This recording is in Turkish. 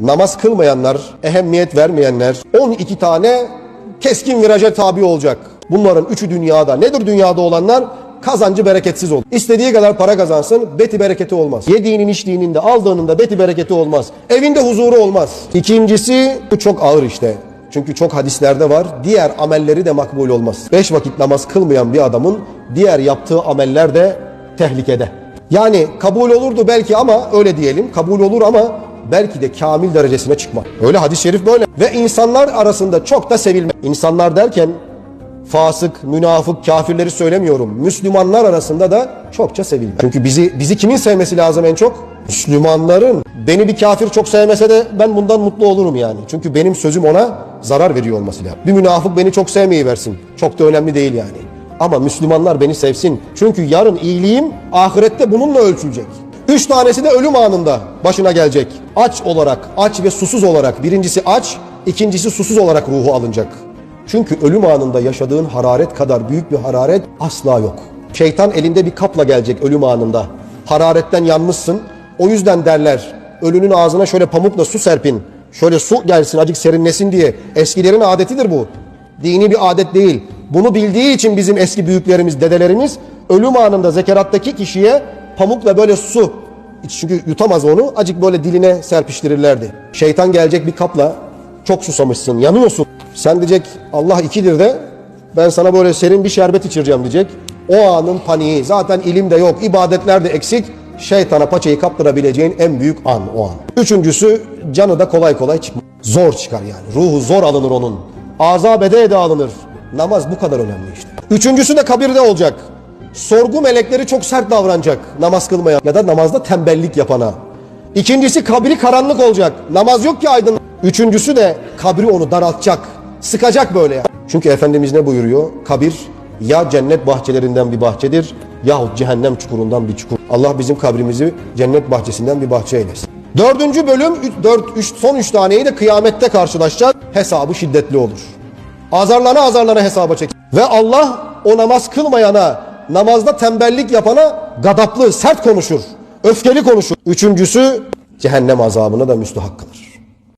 namaz kılmayanlar, ehemmiyet vermeyenler 12 tane keskin viraja tabi olacak. Bunların üçü dünyada. Nedir dünyada olanlar? Kazancı bereketsiz olur. İstediği kadar para kazansın, beti bereketi olmaz. Yediğinin içtiğinin de aldığının da beti bereketi olmaz. Evinde huzuru olmaz. İkincisi, bu çok ağır işte. Çünkü çok hadislerde var. Diğer amelleri de makbul olmaz. Beş vakit namaz kılmayan bir adamın diğer yaptığı ameller de tehlikede. Yani kabul olurdu belki ama öyle diyelim. Kabul olur ama belki de kamil derecesine çıkma. Öyle hadis-i şerif böyle. Ve insanlar arasında çok da sevilme. İnsanlar derken fasık, münafık, kafirleri söylemiyorum. Müslümanlar arasında da çokça sevilme. Çünkü bizi bizi kimin sevmesi lazım en çok? Müslümanların. Beni bir kafir çok sevmese de ben bundan mutlu olurum yani. Çünkü benim sözüm ona zarar veriyor olması lazım. Bir münafık beni çok sevmeyi versin. Çok da önemli değil yani. Ama Müslümanlar beni sevsin. Çünkü yarın iyiliğim ahirette bununla ölçülecek. Üç tanesi de ölüm anında başına gelecek. Aç olarak, aç ve susuz olarak. Birincisi aç, ikincisi susuz olarak ruhu alınacak. Çünkü ölüm anında yaşadığın hararet kadar büyük bir hararet asla yok. Şeytan elinde bir kapla gelecek ölüm anında. Hararetten yanmışsın. O yüzden derler ölünün ağzına şöyle pamukla su serpin. Şöyle su gelsin acık serinlesin diye. Eskilerin adetidir bu. Dini bir adet değil. Bunu bildiği için bizim eski büyüklerimiz, dedelerimiz ölüm anında zekerattaki kişiye pamukla böyle su çünkü yutamaz onu. Acık böyle diline serpiştirirlerdi. Şeytan gelecek bir kapla çok susamışsın, yanıyorsun. Sen diyecek Allah ikidir de ben sana böyle serin bir şerbet içireceğim diyecek. O anın paniği. Zaten ilim de yok, ibadetler de eksik. Şeytana paçayı kaptırabileceğin en büyük an o an. Üçüncüsü canı da kolay kolay çıkmaz. Zor çıkar yani. Ruhu zor alınır onun. Azap ede ede alınır. Namaz bu kadar önemli işte. Üçüncüsü de kabirde olacak. Sorgu melekleri çok sert davranacak namaz kılmayan ya da namazda tembellik yapana. İkincisi kabri karanlık olacak. Namaz yok ki aydın. Üçüncüsü de kabri onu daraltacak. Sıkacak böyle. Çünkü Efendimiz ne buyuruyor? Kabir ya cennet bahçelerinden bir bahçedir yahut cehennem çukurundan bir çukur. Allah bizim kabrimizi cennet bahçesinden bir bahçe eylesin. Dördüncü bölüm, üç, dört, üç, son üç taneyi de kıyamette karşılaşacak. Hesabı şiddetli olur. Azarlana azarlana hesaba çek. Ve Allah o namaz kılmayana, namazda tembellik yapana gadaplı, sert konuşur. Öfkeli konuşur. Üçüncüsü cehennem azabına da müstahak kılır.